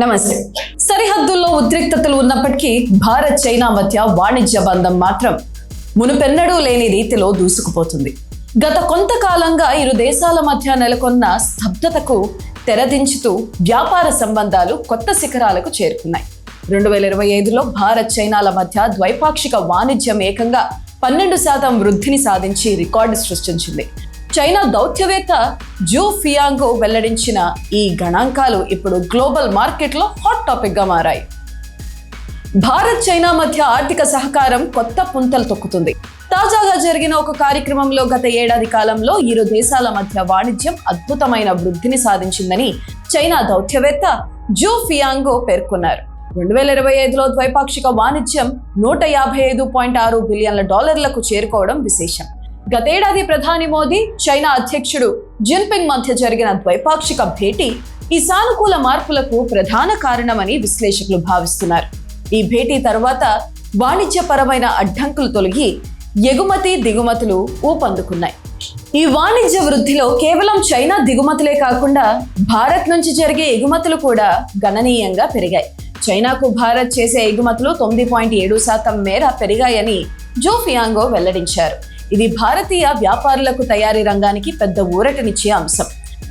నమస్తే. సరిహద్దుల్లో ఉద్రిక్తతలు ఉన్నప్పటికీ భారత్ చైనా మధ్య వాణిజ్య బంధం మాత్రం మునుపెన్నడూ లేని రీతిలో దూసుకుపోతుంది. గత కొంతకాలంగా ఇరు దేశాల మధ్య నెలకొన్న స్తబ్దతకు తెరదించుతూ వ్యాపార సంబంధాలు కొత్త శిఖరాలకు చేరుకున్నాయి. రెండు వేల ఇరవై ఐదులో భారత్ చైనాల మధ్య ద్వైపాక్షిక వాణిజ్యం ఏకంగా పన్నెండు శాతం వృద్ధిని సాధించి రికార్డు సృష్టించింది. చైనా దౌత్యవేత్త జూ ఫియాంగో వెల్లడించిన ఈ గణాంకాలు ఇప్పుడు గ్లోబల్ మార్కెట్లో హాట్ టాపిక్గా మారాయి. భారత్ చైనా మధ్య ఆర్థిక సహకారం కొత్త పుంతలు తొక్కుతుంది. తాజాగా జరిగిన ఒక కార్యక్రమంలో గత ఏడాది కాలంలో ఇరు దేశాల మధ్య వాణిజ్యం అద్భుతమైన వృద్ధిని సాధించిందని చైనా దౌత్యవేత్త జూ ఫియాంగో పేర్కొన్నారు. రెండు వేల ఇరవై ఐదులో ద్వైపాక్షిక వాణిజ్యం నూట యాభై ఐదు పాయింట్ ఆరు బిలియన్ల డాలర్లకు చేరుకోవడం విశేషం. గతేడాది ప్రధాని మోదీ చైనా అధ్యక్షుడు జిన్పింగ్ మధ్య జరిగిన ద్వైపాక్షిక భేటీ ఈ సానుకూల మార్పులకు ప్రధాన కారణమని విశ్లేషకులు భావిస్తున్నారు. ఈ భేటీ తర్వాత వాణిజ్యపరమైన అడ్డంకులు తొలగి ఎగుమతి దిగుమతులు ఊపందుకున్నాయి. ఈ వాణిజ్య వృద్ధిలో కేవలం చైనా దిగుమతులే కాకుండా భారత్ నుంచి జరిగే ఎగుమతులు కూడా గణనీయంగా పెరిగాయి. చైనాకు భారత్ చేసే ఎగుమతులు తొమ్మిది పాయింట్ ఏడు శాతం మేర పెరిగాయని జోఫియాంగో వెల్లడించారు. ఇది భారతీయ వ్యాపారులకు తయారీ రంగానికి పెద్ద ఊరటనిచ్చే అంశం.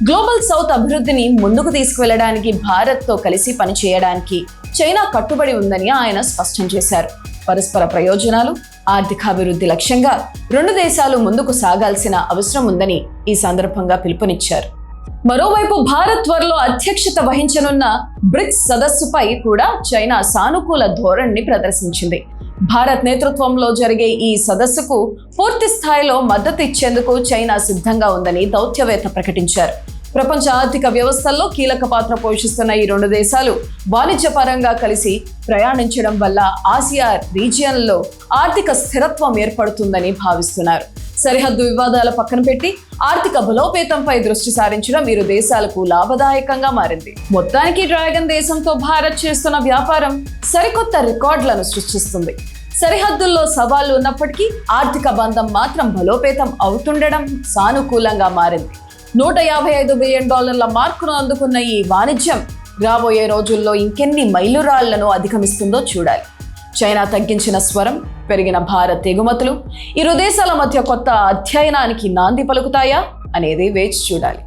గ్లోబల్ సౌత్ అభివృద్ధిని ముందుకు తీసుకువెళ్ళడానికి భారత్తో కలిసి పనిచేయడానికి చైనా కట్టుబడి ఉందని ఆయన స్పష్టం చేశారు. పరస్పర ప్రయోజనాలు ఆర్థికాభివృద్ధి లక్ష్యంగా రెండు దేశాలు ముందుకు సాగాల్సిన అవసరం ఉందని ఈ సందర్భంగా పిలుపునిచ్చారు. మరోవైపు భారత్ త్వరలో అధ్యక్షత వహించనున్న బ్రిక్స్ సదస్సుపై కూడా చైనా సానుకూల ధోరణిని ప్రదర్శించింది. భారత్ నేతృత్వంలో జరిగే ఈ సదస్సుకు పూర్తి స్థాయిలో మద్దతు ఇచ్చేందుకు చైనా సిద్ధంగా ఉందని దౌత్యవేత్త ప్రకటించారు. ప్రపంచ ఆర్థిక వ్యవస్థల్లో కీలక పాత్ర పోషిస్తున్న ఈ రెండు దేశాలు వాణిజ్యపరంగా కలిసి ప్రయాణించడం వల్ల ఆసియా రీజియన్లో ఆర్థిక స్థిరత్వం ఏర్పడుతుందని భావిస్తున్నారు. సరిహద్దు వివాదాల పక్కన పెట్టి ఆర్థిక బలోపేతంపై దృష్టి సారించడం ఇరు దేశాలకు లాభదాయకంగా మారింది. మొత్తానికి డ్రాగన్ దేశంతో భారత్ చేస్తున్న వ్యాపారం సరికొత్త రికార్డులను సృష్టిస్తుంది. సరిహద్దుల్లో సవాళ్ళు ఉన్నప్పటికీ ఆర్థిక బంధం మాత్రం బలోపేతం అవుతుండడం సానుకూలంగా మారింది. నూట యాభై ఐదు బిలియన్ డాలర్ల మార్కును అందుకున్న ఈ వాణిజ్యం రాబోయే రోజుల్లో ఇంకెన్ని మైలురాళ్ళను అధిగమిస్తుందో చూడాలి. చైనా తగ్గించిన స్వరం పెరిగిన భారత్ ఎగుమతులు ఇరు దేశాల మధ్య కొత్త అధ్యయనానికి నాంది పలుకుతాయా అనేది వేచి చూడాలి.